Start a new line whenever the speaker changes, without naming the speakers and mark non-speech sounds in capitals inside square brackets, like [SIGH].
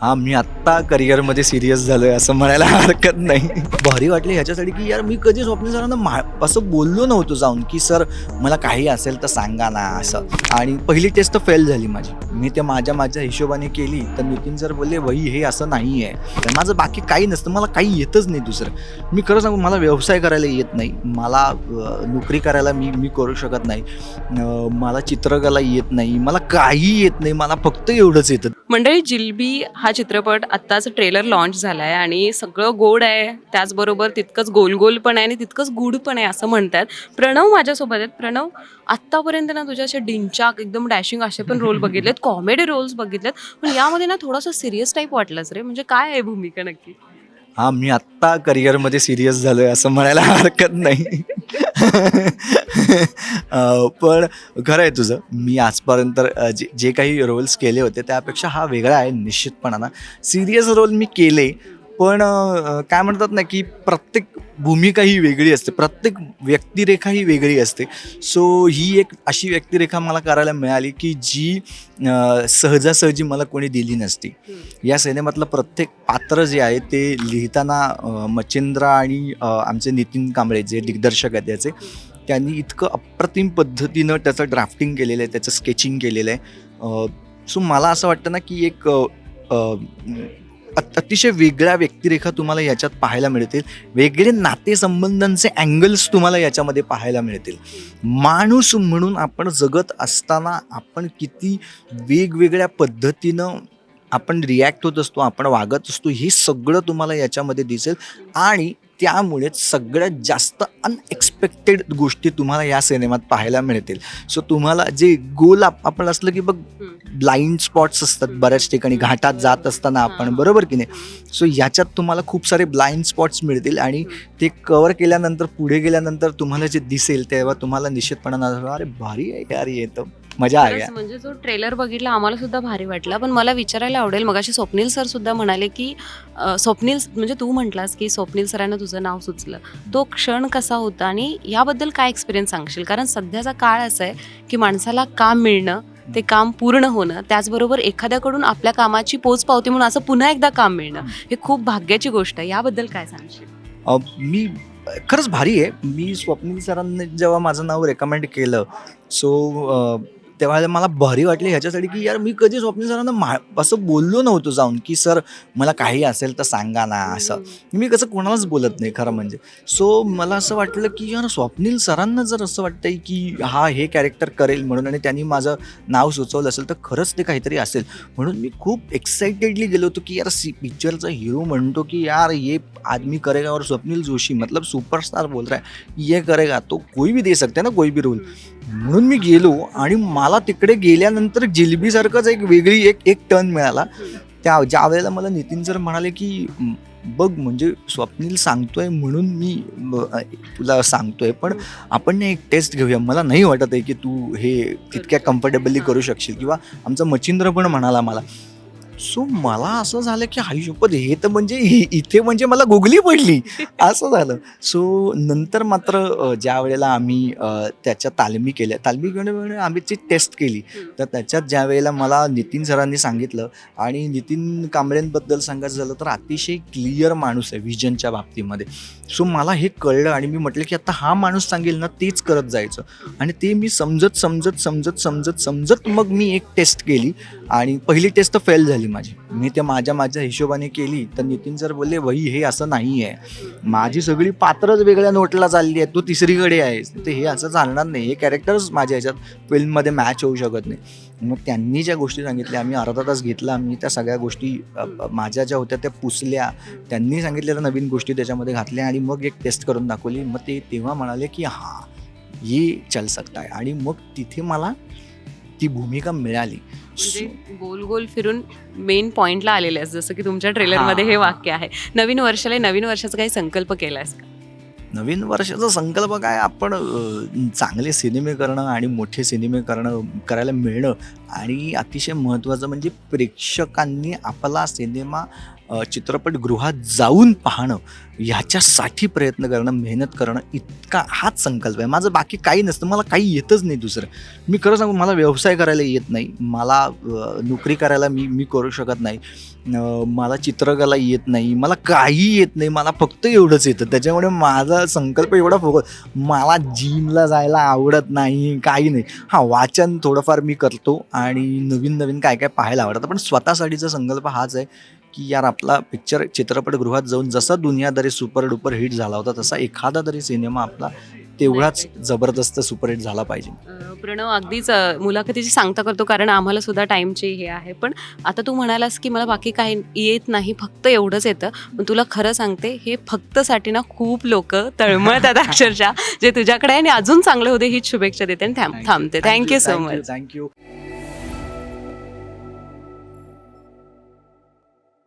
हा मी आत्ता करिअरमध्ये सिरियस झालो आहे असं म्हणायला हरकत नाही. भारी वाटली ह्याच्यासाठी की यार मी कधी स्वप्न सरांना मा असं बोललो नव्हतो जाऊन की सर मला काही असेल तर सांगा ना असं. आणि पहिली टेस्ट तर फेल झाली माझी. मी ते माझ्या माझ्या हिशोबाने केली तर नितीन सर बोलले वही हे असं नाही आहे तर माझं बाकी काही नसतं मला काही येतच नाही दुसरं. मी खरं सांगू मला व्यवसाय करायला येत नाही. मला नोकरी करायला मी मी करू शकत नाही. मला चित्रकला येत नाही. मला काही येत नाही. मला फक्त एवढंच येतं.
मंडळी जिलबी हा हा चित्रपट आत्ताच ट्रेलर लॉन्च झाला आहे आणि सगळं गोड आहे. त्याचबरोबर तितकंच गोल गोल पण आहे आणि तितकंच गुड पण आहे असं म्हणतात. प्रणव माझ्यासोबत आहेत. प्रणव आत्तापर्यंत ना तुझ्या असे डिंचाक एकदम डॅशिंग असे पण रोल बघितलेत कॉमेडी रोल्स बघितलेत. पण यामध्ये ना थोडासा सिरियस टाईप वाटलंच रे. म्हणजे काय आहे भूमिका नक्की?
हा मी आत्ता करिअरमध्ये सिरियस झालोय असं म्हणायला हरकत नाही. [LAUGHS] पण खरं आहे तुझं. मी आजपर्यंत जे जे काही रोल्स केले होते त्यापेक्षा हा वेगळा आहे निश्चितपणानं. सिरियस रोल मी केले पण काय म्हणतात ना की प्रत्येक भूमिका ही वेगळी असते. प्रत्येक व्यक्तिरेखा ही वेगळी असते. सो ही एक अशी व्यक्तिरेखा मला करायला मिळाली की जी सहजासहजी मला कोणी दिली नसती. या सिनेमातलं प्रत्येक पात्र जे आहे ते लिहिताना मच्छिंद्रा आणि आमचे नितीन कांबळे जे दिग्दर्शक आहेत त्याचे त्यांनी इतकं अप्रतिम पद्धतीनं त्याचं ड्राफ्टिंग केलेलं आहे त्याचं स्केचिंग केलेलं आहे. सो मला असं वाटतं ना की एक अतिशय वेगळ्या व्यक्तिरेखा तुम्हाला याच्यात पाहायला मिळतील. वेगळे नातेसंबंधांचे अँगल्स तुम्हाला याच्यामध्ये पाहायला मिळतील. माणूस म्हणून आपण जगत असताना आपण किती वेगवेगळ्या पद्धतीनं आपण रिॲक्ट होत असतो आपण वागत असतो हे सगळं तुम्हाला याच्यामध्ये दिसेल. आणि त्यामुळेच सगळ्यात जास्त अनएक्सपेक्टेड गोष्टी तुम्हाला या सिनेमात पाहायला मिळतील. सो तुम्हाला जे गोल आप- आपण असलं की बघ ब्लाइंड स्पॉट्स असतात बऱ्याच ठिकाणी घाटात जात असताना आपण
हां.
बरोबर की नाही? सो याच्यात तुम्हाला खूप सारे ब्लाइंड स्पॉट्स मिळतील आणि ते कवर केल्यानंतर पुढे गेल्यानंतर तुम्हाला जे दिसेल तेव्हा तुम्हाला निश्चितपणे अरे भारी आहे यार येतं मजा आ गया
खरंच म्हणजे जो ट्रेलर बघितला आम्हाला सुद्धा भारी वाटला. पण मला विचारायला आवडेल मग अशी स्वप्नील सर सुद्धा म्हणाले की स्वप्नील म्हणजे तू म्हटलास की स्वप्नील सरांना तुझं नाव सुचलं. तो क्षण कसा होता आणि याबद्दल काय एक्सपिरियन्स सांगशील? कारण सध्याचा काळ असा आहे की माणसाला काम मिळणं ते काम पूर्ण होणं त्याचबरोबर एखाद्याकडून आपल्या कामाची पोच पावती म्हणून असं पुन्हा एकदा काम मिळणं हे खूप भाग्याची गोष्ट आहे. याबद्दल काय सांगशील?
मी खरंच भारी आहे. मी स्वप्नील सरांनी जेव्हा माझं नाव रेकमेंड केलं सो तेव्हा मला भारी वाटली ह्याच्यासाठी की यार मी कधी स्वप्नील सरांना मा असं बोललो नव्हतो जाऊन की सर मला काही असेल तर सांगा ना असं. मी कसं कोणालाच बोलत नाही खरं म्हणजे. सो मला असं वाटलं की यार स्वप्नील सरांना जर असं वाटतंय की हा हे कॅरेक्टर करेल म्हणून आणि त्यांनी माझं नाव सुचवलं असेल तर खरंच ते काहीतरी असेल. म्हणून मी खूप एक्साइटेडली गेलो होतो की यार सी पिक्चरचा हिरो म्हणतो की यार ये आदमी करेगा और स्वप्नील जोशी मतलब सुपरस्टार बोल रहा है ये करेगा तो कोई भी दे सकते ना कोई भी रोल म्हणून मी गेलो आणि मला तिकडे गेल्यानंतर जिलबीसारखंच एक वेगळी एक एक टर्न मिळाला. त्या ज्या वेळेला मला नितीन सर म्हणाले की "म, बघ म्हणजे स्वप्नील सांगतोय म्हणून मी तुला सांगतोय पण आपण एक टेस्ट घेऊया. मला नाही वाटत आहे की तू हे तितक्या कम्फर्टेबली करू शकशील किंवा आमचा मच्छिंद्र पण म्हणाला मला सो मला असं झालं की आयुष्यपद हे तर म्हणजे इथे म्हणजे मला गुगली पडली. [LAUGHS] असं झालं. सो नंतर मात्र ज्या वेळेला आम्ही त्याच्या तालमी केल्या तालमी घेणे आम्ही ती टेस्ट केली. तर त्याच्यात ज्या वेळेला मला नितीन सरांनी सांगितलं आणि नितीन कांबळेंबद्दल सांगायचं झालं तर अतिशय क्लिअर माणूस आहे विजनच्या बाबतीमध्ये. सो मला हे कळलं आणि मी म्हटलं की आता हा माणूस सांगेल ना तेच करत जायचं. आणि ते मी समजत समजत समजत समजत समजत मग मी एक टेस्ट केली आणि पहिली टेस्ट तर फेल झाली. माझी. मी ते माझ्या माझ्या हिशोबाने केली तर नितीन सर बोलले वही हे असं नाही आहे माझी सगळी पात्रच वेगळ्या नोटला चालली आहे तू तिसरीकडे आहेस. तर हे असं चालणार नाही. हे कॅरेक्टर्स माझ्या ह्याच्यात फिल्ममध्ये मॅच होऊ शकत नाही. मग त्यांनी ज्या गोष्टी सांगितल्या आम्ही अर्धा तास घेतला मी त्या सगळ्या गोष्टी माझ्या ज्या होत्या त्या पुसल्या. त्यांनी सांगितलेल्या नवीन गोष्टी त्याच्यामध्ये घातल्या आणि मग एक टेस्ट करून दाखवली. मग ते तेव्हा म्हणाले की हां ये चल सकता है आणि मग तिथे मला ती भूमिका मिळाली.
म्हणजे गोल गोल फिरून मेन पॉइंटला आलेले आहेस जसं की तुमच्या ट्रेलरमध्ये हे
हां.
वाक्य आहे. नवीन वर्षाला नवीन वर्षाचा काही संकल्प केलायस का?
नवीन वर्षाचा संकल्प काय? आपण चांगले सिनेमे करणं आणि मोठे सिनेमे करणं करायला मिळणं आणि अतिशय महत्त्वाचं म्हणजे प्रेक्षकांनी आपला सिनेमा चित्रपटगृहात जाऊन पाहणं ह्याच्यासाठी प्रयत्न करणं मेहनत करणं इतका हाच संकल्प आहे. माझं बाकी काही नसतं मला काही येतच नाही दुसरं. मी खरं सांगू मला व्यवसाय करायला येत नाही. मला नोकरी करायला मी मी करू शकत नाही. मला चित्रकला येत नाही. मला काही येत नाही. मला फक्त एवढंच येतं. त्याच्यामुळे माझा संकल्प एवढा फोकस मला जिमला जायला आवडत नाही काही नाही. हां वाचन थोडंफार मी करतो आणि नवीन नवीन काय काय पाहायला आवडतं. पण स्वतःसाठीचा संकल्प हाच आहे की यार आपला पिक्चर चित्रपटगृहात जाऊन जसा दुनियादारी सुपर डुपर हिट झाला होता तसा एखादा तरी सिनेमा आपला तेवढाच जबरदस्त सुपरहिट झाला पाहिजे.
प्रणव अगदीच मुलाखतीची सांगता करतो कारण आम्हाला सुद्धा टाईमची हे आहे. पण आता तू म्हणालास की मला बाकी काही येत नाही फक्त एवढंच येतं. पण तुला खरं सांगते हे फक्तसाठी ना खूप लोक तळमळतात [LAUGHS] अक्षरशः. जे तुझ्याकडे आहे आणि अजून चांगले होते हीच शुभेच्छा देते आणि थांब थांबते. Thank you so much
thank you